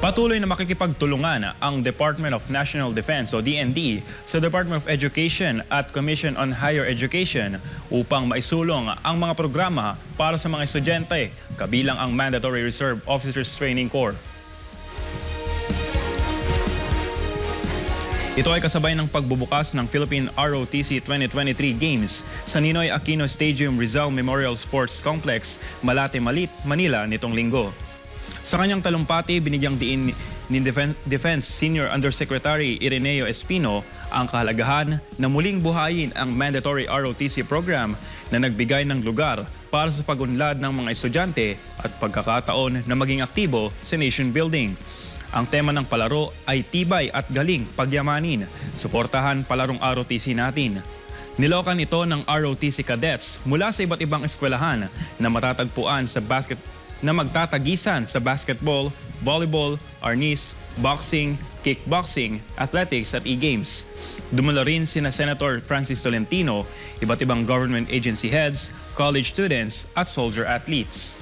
Patuloy na makikipagtulungan ang Department of National Defense o DND sa Department of Education at Commission on Higher Education upang maisulong ang mga programa para sa mga estudyante kabilang ang Mandatory Reserve Officers Training Corps. Ito ay kasabay ng pagbubukas ng Philippine ROTC 2023 Games sa Ninoy Aquino Stadium Rizal Memorial Sports Complex, Malate, Malit, Manila nitong linggo. Sa kanyang talumpati, binigyang diin ni Defen- Defense Senior Undersecretary Ireneo Espino ang kahalagahan na muling buhayin ang mandatory ROTC program na nagbigay ng lugar para sa pagunlad ng mga estudyante at pagkakataon na maging aktibo sa nation building. Ang tema ng palaro ay tibay at galing pagyamanin. Suportahan palarong ROTC natin. Nilokan ito ng ROTC cadets mula sa iba't ibang eskwelahan na matatagpuan sa basket na magtatagisan sa basketball, volleyball, arnis, boxing, kickboxing, athletics at e-games. Dumalo rin sina Senator Francis Tolentino, iba't ibang government agency heads, college students at soldier athletes.